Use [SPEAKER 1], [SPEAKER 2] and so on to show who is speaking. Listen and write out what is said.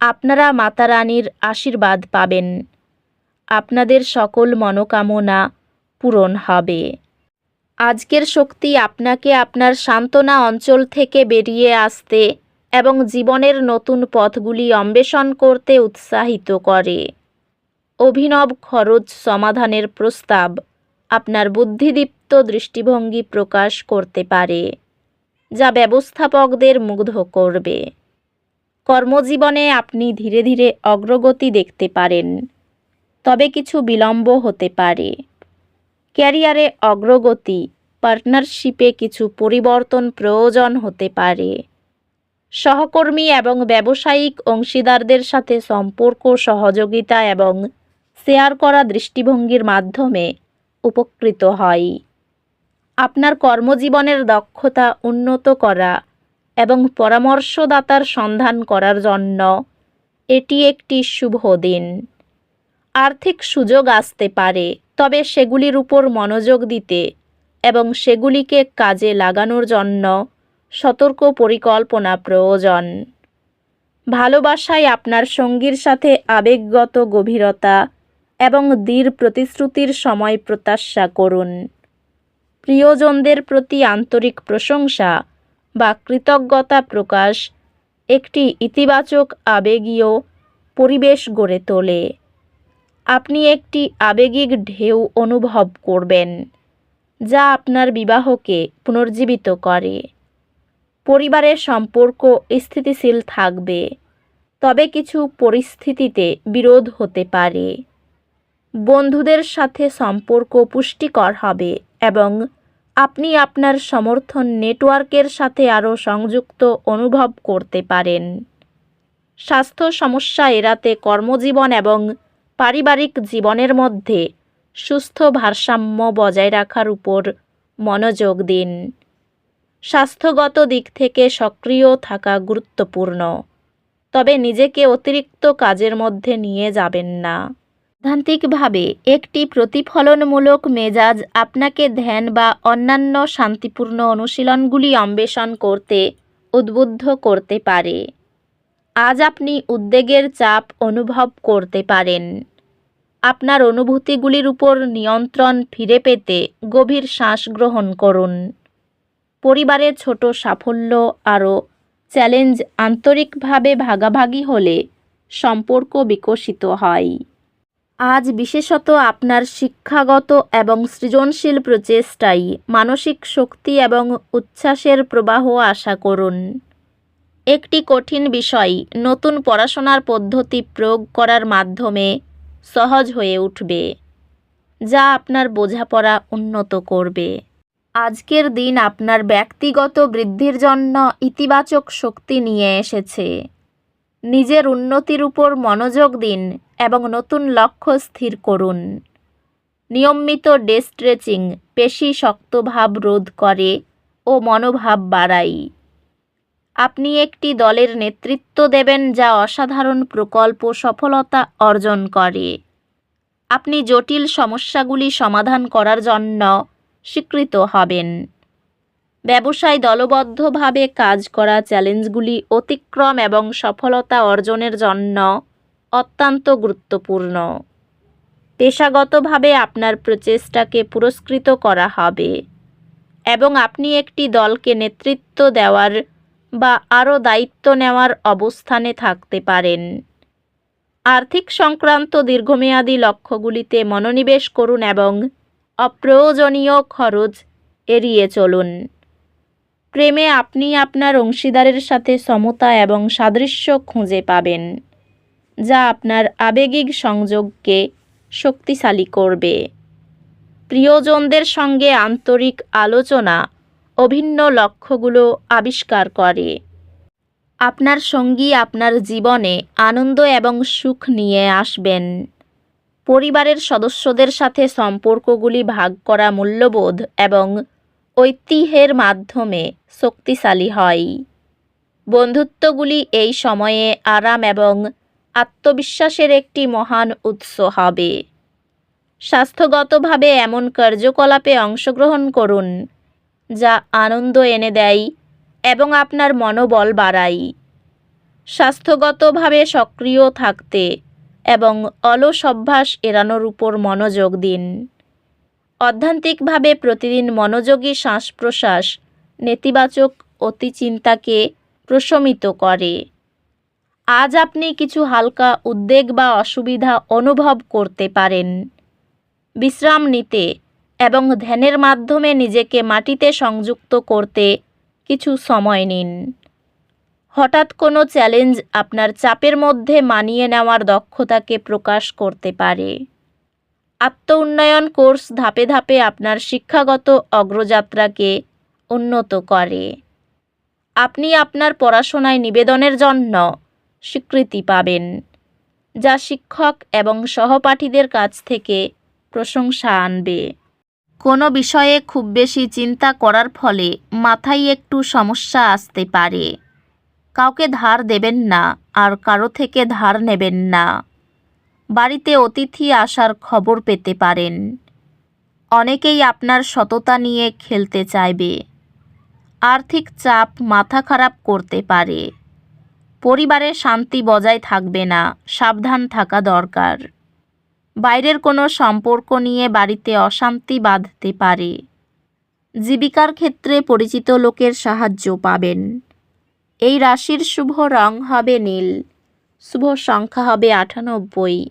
[SPEAKER 1] আপনারা মাতা রানীর আশীর্বাদ পাবেন। আপনাদের সকল মনোকামনা পূরণ হবে। আজকের শক্তি আপনাকে আপনার সান্ত্বনা অঞ্চল থেকে বেরিয়ে আসতে এবং জীবনের নতুন পথগুলি অন্বেষণ করতে উৎসাহিত করে। অভিনব খরচ সমাধানের প্রস্তাব আপনার বুদ্ধিদীপ্ত দৃষ্টিভঙ্গি প্রকাশ করতে পারে, যা ব্যবস্থাপকদের মুগ্ধ করবে। কর্মজীবনে আপনি ধীরে ধীরে অগ্রগতি দেখতে পারেন। তবে কিছু বিলম্ব হতে পারে। ক্যারিয়ারে অগ্রগতি, পার্টনারশিপে কিছু পরিবর্তন প্রয়োজন হতে পারে। সহকর্মী এবং ব্যবসায়িক অংশীদারদের সাথে সম্পর্ক, সহযোগিতা এবং শেয়ার করা দৃষ্টিভঙ্গির মাধ্যমে উপকৃত হয়। আপনার কর্মজীবনের দক্ষতা উন্নত করা এবং পরামর্শদাতার সন্ধান করার জন্য এটি একটি শুভ দিন। আর্থিক সুযোগ আসতে পারে, তবে সেগুলির উপর মনোযোগ দিতে এবং সেগুলিকে কাজে লাগানোর জন্য সতর্ক পরিকল্পনা প্রয়োজন। ভালোবাসায় আপনার সঙ্গীর সাথে আবেগগত গভীরতা এবং দৃঢ় প্রতিশ্রুতির সময় প্রত্যাশা করুন। প্রিয়জনদের প্রতি আন্তরিক প্রশংসা বা কৃতজ্ঞতা প্রকাশ একটি ইতিবাচক আবেগীয় পরিবেশ গড়ে তোলে। আপনি একটি আবেগিক ঢেউ অনুভব করবেন, যা আপনার বিবাহকে পুনর্জীবিত করে। পরিবারের সম্পর্ক স্থিতিশীল থাকবে, তবে কিছু পরিস্থিতিতে বিরোধ হতে পারে। বন্ধুদের সাথে সম্পর্ক পুষ্টিকর হবে এবং আপনি আপনার সমর্থন নেটওয়ার্কের সাথে আরও সংযুক্ত অনুভব করতে পারেন। স্বাস্থ্য সমস্যা এড়াতে কর্মজীবন এবং পারিবারিক জীবনের মধ্যে সুস্থ ভারসাম্য বজায় রাখার উপর মনোযোগ দিন। স্বাস্থ্যগত দিক থেকে সক্রিয় থাকা গুরুত্বপূর্ণ। তবে নিজেকে অতিরিক্ত কাজের মধ্যে নিয়ে যাবেন না। সৈদ্ধান্তিকভাবে একটি প্রতিফলনমূলক মেজাজ আপনাকে ধ্যান বা অন্যান্য শান্তিপূর্ণ অনুশীলনগুলি অন্বেষণ করতে উদ্বুদ্ধ করতে পারে। আজ আপনি উদ্বেগের চাপ অনুভব করতে পারেন। আপনার অনুভূতিগুলির উপর নিয়ন্ত্রণ ফিরে পেতে গভীর শ্বাস গ্রহণ করুন। পরিবারের ছোট সাফল্য আরও চ্যালেঞ্জ আন্তরিকভাবে ভাগাভাগি হলে সম্পর্ক বিকশিত হয়। আজ বিশেষত আপনার শিক্ষাগত এবং সৃজনশীল প্রচেষ্টাই মানসিক শক্তি এবং উচ্ছ্বাসের প্রবাহ আশা করুন। একটি কঠিন বিষয়, নতুন পড়াশোনার পদ্ধতি প্রয়োগ করার মাধ্যমে সহজ হয়ে উঠবে, যা আপনার বোঝাপড়া উন্নত করবে। আজকের দিন আপনার ব্যক্তিগত বৃদ্ধির জন্য ইতিবাচক শক্তি নিয়ে এসেছে। নিজের উন্নতির উপর মনোযোগ দিন এবং নতুন লক্ষ্য স্থির করুন। নিয়মিত ডে স্ট্রেচিং পেশি শক্তভাব রোধ করে ও মনোভাব বাড়ায় আপনি একটি দলের নেতৃত্ব দেবেন যা অসাধারণ প্রকল্প সফলতা অর্জন করে। আপনি জটিল সমস্যাগুলি সমাধান করার জন্য স্বীকৃত হবেন। ব্যবসায় দলবদ্ধভাবে কাজ করা চ্যালেঞ্জগুলি অতিক্রম এবং সফলতা অর্জনের জন্য অত্যন্ত গুরুত্বপূর্ণ। পেশাগতভাবে আপনার প্রচেষ্টাকে পুরস্কৃত করা হবে এবং আপনি একটি দলকে নেতৃত্ব দেওয়ার বা আরও দায়িত্ব নেওয়ার অবস্থানে থাকতে পারেন। আর্থিক সংক্রান্ত দীর্ঘমেয়াদী লক্ষ্যগুলিতে মনোনিবেশ করুন এবং অপ্রয়োজনীয় খরচ এড়িয়ে চলুন। প্রেমে আপনি আপনার অংশীদারের সাথে সমতা এবং সাদৃশ্য খুঁজে পাবেন, যা আপনার আবেগিক সংযোগকে শক্তিশালী করবে। প্রিয়জনদের সঙ্গে আন্তরিক আলোচনা, অভিন্ন লক্ষ্যগুলো আবিষ্কার করে। আপনার সঙ্গী আপনার জীবনে আনন্দ এবং সুখ নিয়ে আসবেন। পরিবারের সদস্যদের সাথে সম্পর্কগুলি ভাগ করা মূল্যবোধ এবং ঐতিহ্যের মাধ্যমে শক্তিশালী হয়। বন্ধুত্বগুলি এই সময়ে আরাম এবং আত্মবিশ্বাসের একটি মহান উৎস হবে। স্বাস্থ্যগতভাবে এমন কার্যকলাপে অংশগ্রহণ করুন, যা আনন্দ এনে দেয় এবং আপনার মনোবল বাড়ায়। স্বাস্থ্যগতভাবে সক্রিয় থাকতে এবং অলস অভ্যাস এড়ানোর উপর মনোযোগ দিন। অধ্যান্তিকভাবে প্রতিদিন মনোযোগী শ্বাস প্রশ্বাস নেতিবাচক অতিচিন্তাকে প্রশমিত করে। আজ আপনি কিছু হালকা উদ্বেগ বা অসুবিধা অনুভব করতে পারেন। বিশ্রাম নিতে এবং ধ্যানের মাধ্যমে নিজেকে মাটিতে সংযুক্ত করতে কিছু সময় নিন। হঠাৎ কোনো চ্যালেঞ্জ আপনার চাপের মধ্যে মানিয়ে নেওয়ার দক্ষতাকে প্রকাশ করতে পারে। আত্ম উন্নয়ন কোর্স ধাপে ধাপে আপনার শিক্ষাগত অগ্রযাত্রাকে উন্নত করে। আপনি আপনার পড়াশোনায় নিবেদনের জন্য স্বীকৃতি পাবেন, যা শিক্ষক এবং সহপাঠীদের কাছ থেকে প্রশংসা আনবে। কোনো বিষয়ে খুব বেশি চিন্তা করার ফলে মাথায় একটু সমস্যা আসতে পারে। কাউকে ধার দেবেন না, আর কারও থেকে ধার নেবেন না। বাড়িতে অতিথি আসার খবর পেতে পারেন। অনেকেই আপনার সততা নিয়ে খেলতে চাইবে। আর্থিক চাপ মাথা খারাপ করতে পারে। পরিবারে শান্তি বজায় থাকবে না, সাবধান থাকা দরকার। বাইরের কোনো সম্পর্ক নিয়ে বাড়িতে অশান্তি বাঁধতে পারে। জীবিকার ক্ষেত্রে পরিচিত লোকের সাহায্য পাবেন। এই রাশির শুভ রং হবে নীল, শুভ সংখ্যা হবে আটানব্বই।